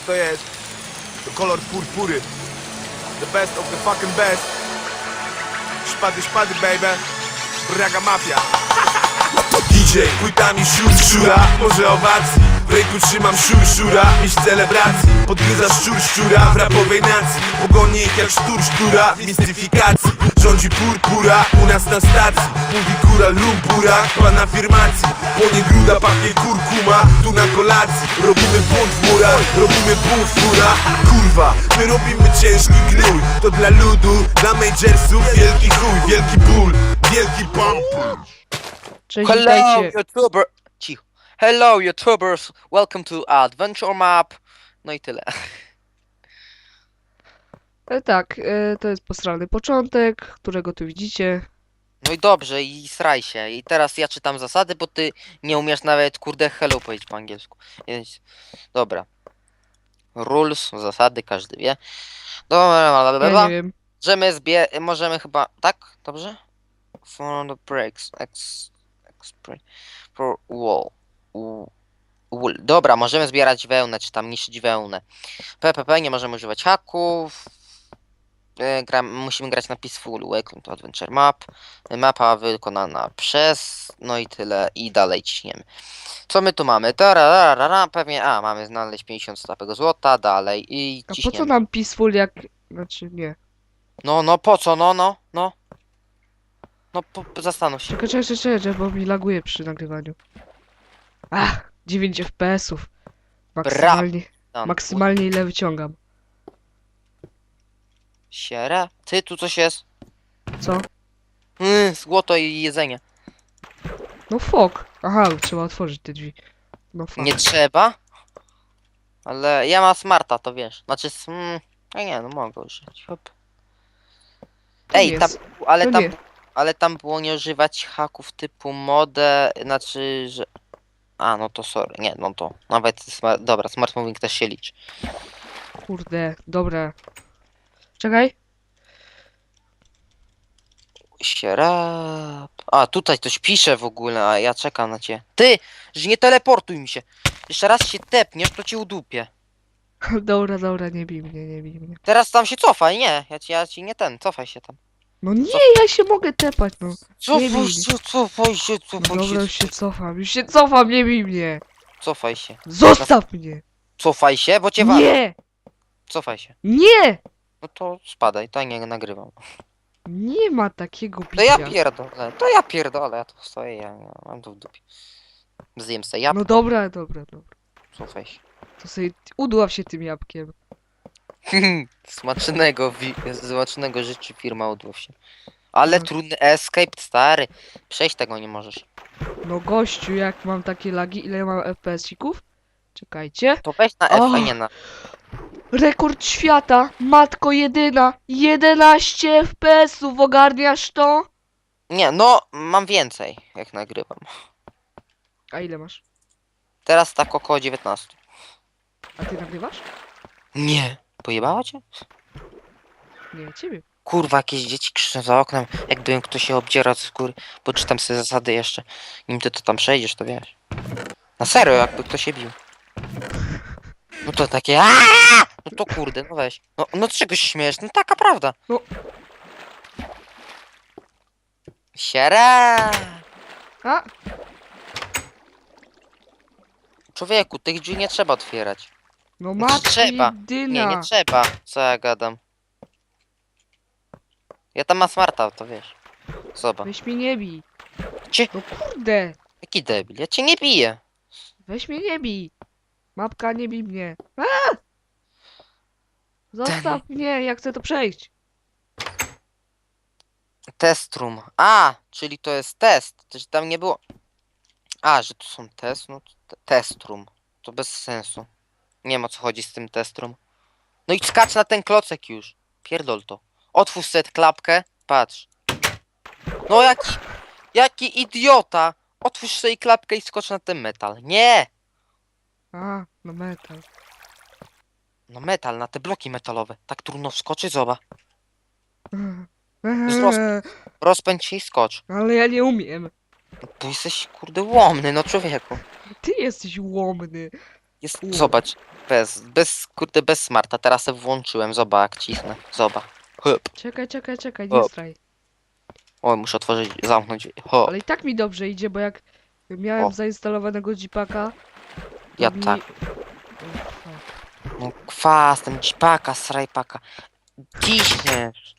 co to jest? To kolor purpury. The best of the fucking best. Szpady, szpady, baby. Braga mafia. DJ, płytami szczura, może owacji W ręku trzymam szur, szura, iść celebracji Podgryza szczur, szczura w rapowej nacji Pogoni ich jak sztur, sztura w mistyfikacji Rządzi purpura u nas na stacji Mówi góra lumpura, pan afirmacji Płonie gruda, pachnie kurkuma Tu na kolacji Robimy bunt w murach, robimy bunt w Kurwa, my robimy ciężki gnój To dla ludu, dla majorsów Wielki chuj, wielki ból, wielki pomp Cześć, Hello, witajcie. YouTuber. Cicho. Hello, YouTubers. Welcome to Adventure Map. No i tyle. E, tak, e, to jest posrany początek, którego tu widzicie. No i dobrze, i sraj się. I teraz ja czytam zasady, bo ty nie umiesz nawet kurde hello powiedzieć po angielsku. Więc dobra. Rules, zasady, każdy wie. Dobra, bla, Ja nie wiem. Możemy zbie... Możemy chyba... Tak? Dobrze? For the breaks. Ex... Expre... For wall. U- Wool. Dobra, możemy zbierać wełnę, czy tam niszczyć wełnę. PPP, nie możemy używać haków. E, Gram, musimy grać na Peaceful. Welcome to Adventure Map. Mapa wykonana przez... No i tyle. I dalej ciśniemy. Co my tu mamy? Tararara, pewnie... A, mamy znaleźć 50 stapego złota. Dalej. I A po ciśniemy. co nam peaceful jak... Znaczy, nie. No, no, po co? No, no, no. No, po, po- zastanów się. Czekaj, czekaj, czekaj, czekaj, bo mi laguje przy nagrywaniu. Ach, 9 FPS-ów. Maksymalnie, maksymalnie ile wyciągam. Sierę? Ty, tu coś jest? Co? Yy, złoto i jedzenie. No fok. Aha, trzeba otworzyć te drzwi. No fuck. Nie trzeba? Ale ja mam smarta, to wiesz. Znaczy, mm, a nie, no mogę użyć. Hop. Ej, tam, jest. ale tam, nie. ale tam było nie używać haków typu modę, znaczy, że... A, no to sorry, nie, no to nawet, smart, dobra, smart moving też się liczy. Kurde, dobra. Czekaj. Sierap. A, tutaj coś pisze w ogóle, a ja czekam na cię. Ty, że nie teleportuj mi się. Jeszcze raz się tepniesz, to cię udupię. Dobra, dobra, nie bij mnie, nie bij mnie. Teraz tam się cofaj, nie, ja ci, ja ci nie ten, cofaj się tam. No nie, ja się mogę tepać, no. Cofaj bij się, cofaj się, No cofaj dobra, się, już się cofam, już się cofam, nie bij mnie. cofaj się. Zostaw mnie. Cofaj się, bo cię walę. Nie, Cofaj się. nie. No to spadaj, to nie nagrywam. Nie ma takiego To ja bicia. pierdolę, to ja pierdolę, ja tu stoję, ja, mam to w dupie. Zjem se jabłko, No dobra, dobra, dobra. się. To sobie udław się tym jabłkiem. Smacznego, wi- smacznego życzy firma odłów się. Ale No. trudny escape, stary. Przejść tego nie możesz. No gościu, jak mam takie lagi, ile mam FPS-ików? Czekajcie. To weź na F, a nie na... Rekord świata, matko jedyna, 11 FPS-ów, ogarniasz to? Nie, no, mam więcej, jak nagrywam. A ile masz? Teraz tak około 19. A ty nagrywasz? Nie. Pojebała cię? Nie, ciebie. Kurwa, jakieś dzieci krzyczą za oknem, jakby ktoś się obdzierał z góry. Poczytam sobie zasady jeszcze. Nim ty to tam przejdziesz, to wiesz. Na serio, jakby ktoś się bił. No to takie aaa! No to kurde, no weź. No, no czego się śmiejesz? No taka prawda. No. Siera! A, Człowieku, tych drzwi nie trzeba otwierać. no matko trzeba. jedyna. Nie, nie trzeba. Co ja gadam? Ja tam mam smarta, to wiesz. Zobacz. Weź mnie nie bij. Cie- No kurde, Jaki debil, ja cię nie biję. weź mnie nie bij. Mapka, nie bij mnie. A! Zostaw mnie, ja chcę to przejść. Test room. A, czyli to jest test. To, że tam nie było. A, że tu są test, no to te- test room. To bez sensu. Nie wiem o co chodzi z tym test room. No i skacz na ten klocek już. Pierdol to. Otwórz set klapkę. Patrz. No jaki, jaki idiota. Otwórz sobie klapkę i skocz na ten metal. Nie! A, no metal. No metal, na te bloki metalowe. Tak trudno wskoczyć, zoba. Eee, Rozpędź się i skocz. ale ja nie umiem. No, tu jesteś kurde łomny, no człowieku. Ty jesteś łomny. Jest, zobacz, Bez, bez, kurde, bez smarta. Teraz se włączyłem. Zobacz, jak cisnę. Zobacz. Hop. Czekaj, czekaj, czekaj, nie O. straj. Oj, muszę otworzyć, zamknąć. Hop. Ale i tak mi dobrze idzie, bo jak miałem O. zainstalowanego to Ja mi... tak. No kwas, ten dzipaka, srajpaka. Ciśniesz.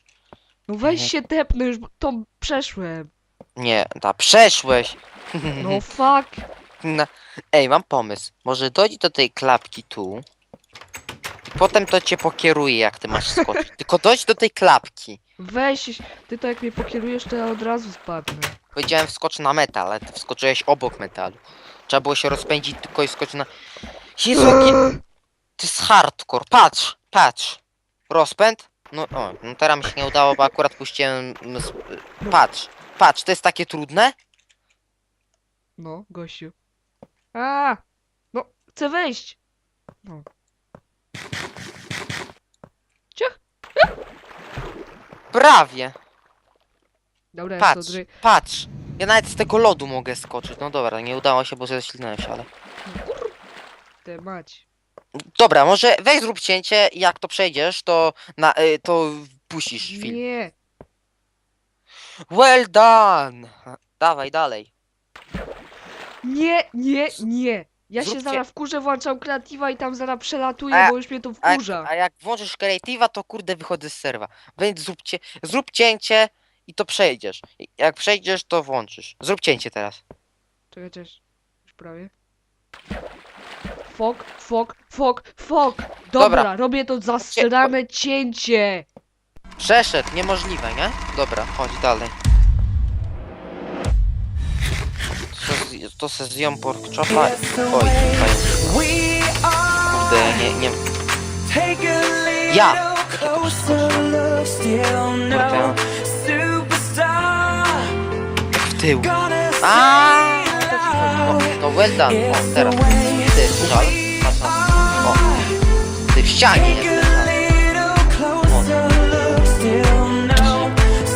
No weź się tepnę już, bo to przeszłem. Nie, ta, przeszłeś. No fuck. Na... Ej, mam pomysł. Może dojdź do tej klapki tu. I potem to cię pokieruje, jak ty masz skoczyć. Tylko dojdź do tej klapki. Weź, ty to jak mnie pokierujesz, to ja od razu spadnę. Powiedziałem wskocz na metal, ale ty wskoczyłeś obok metalu. Trzeba było się rozpędzić tylko i skoczyć na... Jezu, jaki... To jest hardcore. Patrz, patrz. Rozpęd? No, o, no teraz mi się nie udało, bo akurat puściłem... Patrz, patrz, to jest takie trudne? No, gościu. A, no, chcę wejść. No. Ciach. Prawie. Dobra, ja Patrz, sobie patrz. Ja nawet z tego lodu mogę skoczyć. No dobra, nie udało się, bo ześlinąłem się, ale... Te mać. Dobra, może weź zrób cięcie i jak to przejdziesz, to na, y, to puścisz film. Nie. Well done! Dawaj dalej. Nie, nie, nie. Ja się zaraz wkurzę, włączam kreatywa i tam zaraz przelatuję, A- bo już mnie to A, wkurza. a jak włączysz creative'a, to kurde wychodzę z serwa. Więc zróbcie, zrób cięcie i to przejdziesz. I Jak przejdziesz, to włączysz. Zrób cięcie teraz. Czekaj, cześć. Już prawie. Fok, fok, fok, fok. Dobra, Dobra. robię to zasrane cięcie. Przeszedł, niemożliwe, nie? Dobra, chodź dalej. To se- To se zjem pork chopa. Oj, fajnie. Kurde, nie, nie. Ja! Jakie to przeskoczyłem? Jak w tył. A, no, no well done. O, teraz. Ty, żal. Patrz na to. O. Ty w ścianie jestem. żal.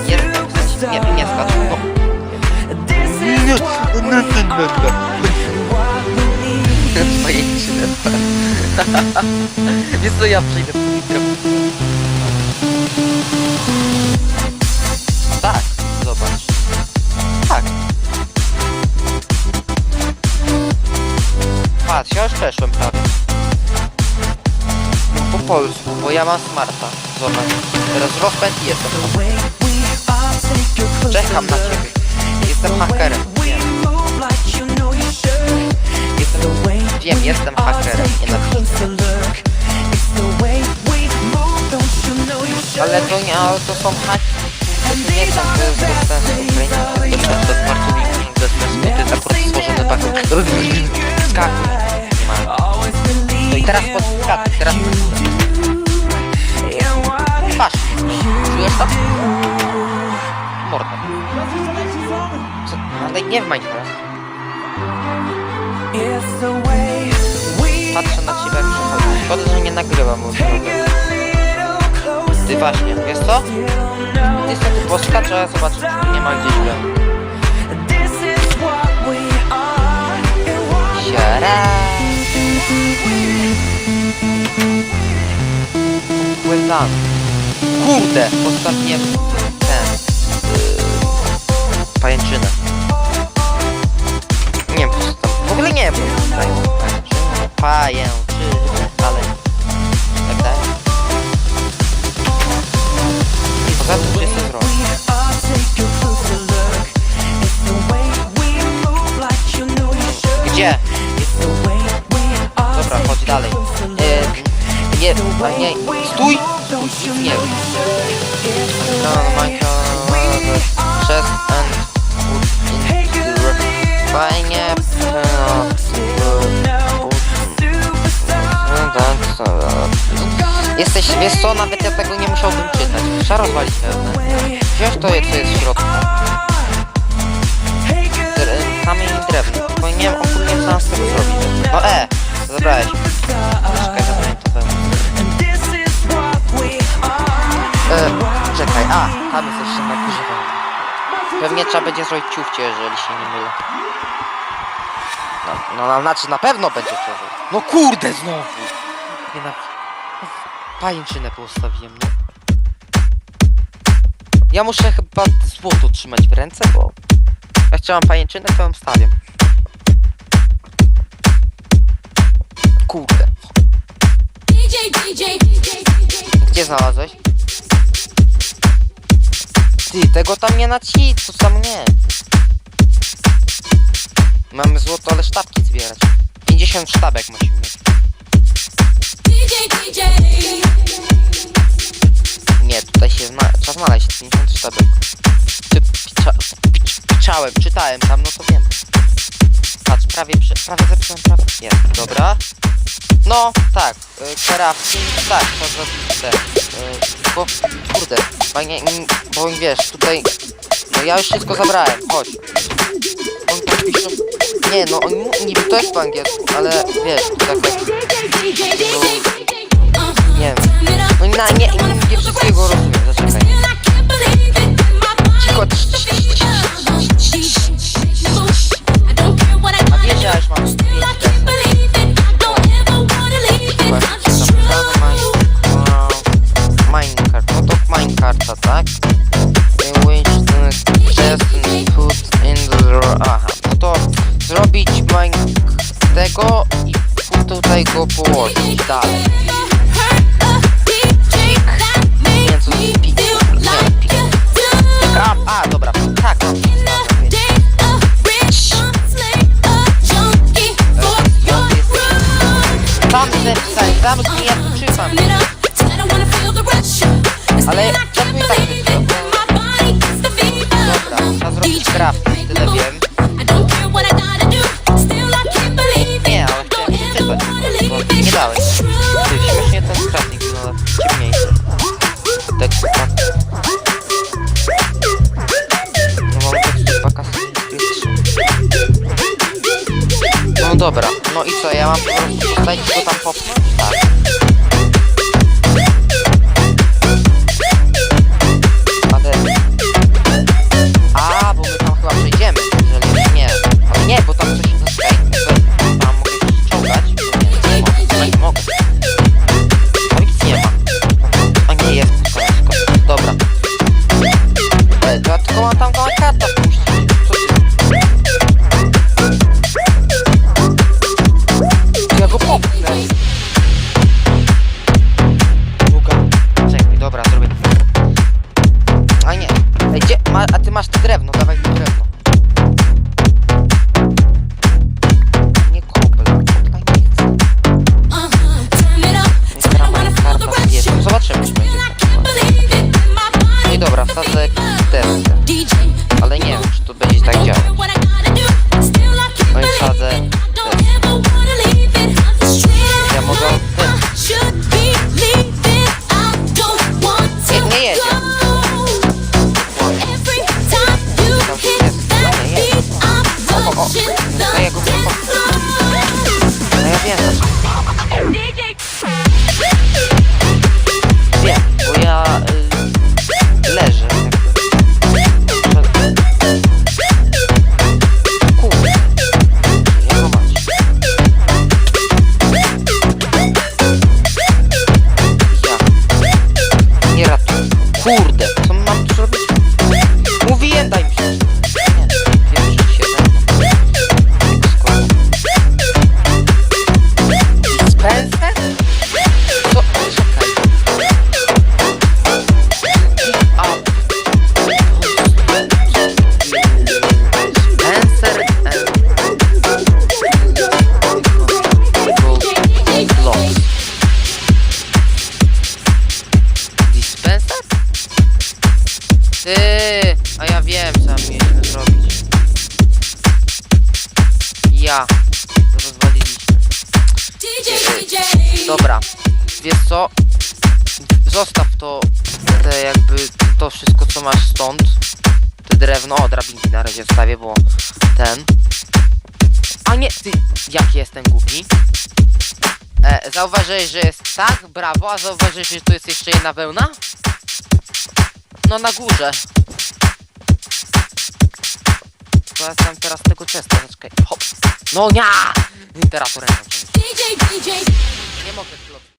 Jestem, w sensie, nie, nie skacz. O. Pojęcie. Wiesz ja przejdę po mikro. Tak, zobacz. Tak. Patrz, ja już przeszłem prawie. Po polsku, bo ja mam smarta. Zobacz. Teraz rozpęd i jestem. Czekam na ciebie. Jestem hakerem. Wiem. Jestem, wiem, jestem hakerem. Nienawidzę. Ale to nie, ale to są haki. To nie są, to jest bez sensu. Ukraińcy to często smartowni bez sensu. To jest akurat stworzony. Skakuj. Nie ma. No i teraz pod skakuj, teraz pod Patrz. Czujesz to? Morda. Co? Ale nie w Minecraft. Patrzę na ciebie jak przechodzisz. Szkoda, że nie nagrywam. Bo ty właśnie, wiesz co? Ty sobie poskacz, a ja zobaczę, czy tu nie ma gdzieś głębi. Done. Kurde, ostatnie ten yy, pajęczynę. Nie wiem, co tam. W ogóle nie wiem. Pajęczynę, pajęczynę, Jesteś, wiesz co, nawet ja tego nie musiałbym czytać. Trzeba rozwalić pewne. Wziąć to, co jest w środku. Kamień i drewno. Wiem ogólnie co mam z tego zrobić. No e, zabrałeś. Czekaj, zabrałem to pewnie. E, czekaj, a, tam jest jeszcze nagrywanie. Pewnie trzeba będzie zrobić ciufcie, jeżeli się nie mylę. No, no, no znaczy na pewno będzie zrobić. No kurde, znowu! nienawidzę. Pajęczynę postawiłem, no. Ja muszę chyba złoto trzymać w ręce, bo... Ja chciałam pajęczynę, to ją stawiam. Kurde. Gdzie znalazłeś? Ty, tego tam nie naci, to sam nie. Mamy złoto, ale sztabki zbierać. 50 sztabek musimy mieć. Nie, tutaj się zna... trzeba znaleźć 50 sztabek. Czy picza... pic- piczałem, czytałem tam, no to wiem. Patrz, prawie, prawie zepsułem, prawie... Jest, dobra. No, tak, y, tak, trzeba zrobić te... Y, kurde, bo, nie, nie, bo wiesz, tutaj... No ja już wszystko zabrałem, chodź. Oni tam piszą... Nie, no mu- niby to jest po angielsku, ale wiesz, to tak. DJ, DJ, Nie wiem. No na, nie, nie, nie wszystkiego rozumiem, zaczekaj. Cicho, cii, cii, cii, cii. A wiesz, że ja już mam tutaj go położyć dalej. Nie, co pik, nie, pik. A, a, dobra, tak. Tam tu czytam. Ale ja tu i tak wyszło. Dobra, trzeba zrobić crafting, tyle wiem. No dobra, no i co, ja mam po prostu postawić go tam popchnąć? Tak. Wiesz co? Zostaw to, te jakby, to wszystko co masz stąd. Te drewno, o drabinki na razie wstawię, bo ten. A nie, ty, jaki jestem głupi. E, zauważyłeś, że jest tak, brawo, a zauważyłeś, że tu jest jeszcze jedna wełna? No na górze. To ja tam teraz tego zaczekaj, hop. No nie! DJ. Nie mogę klocka.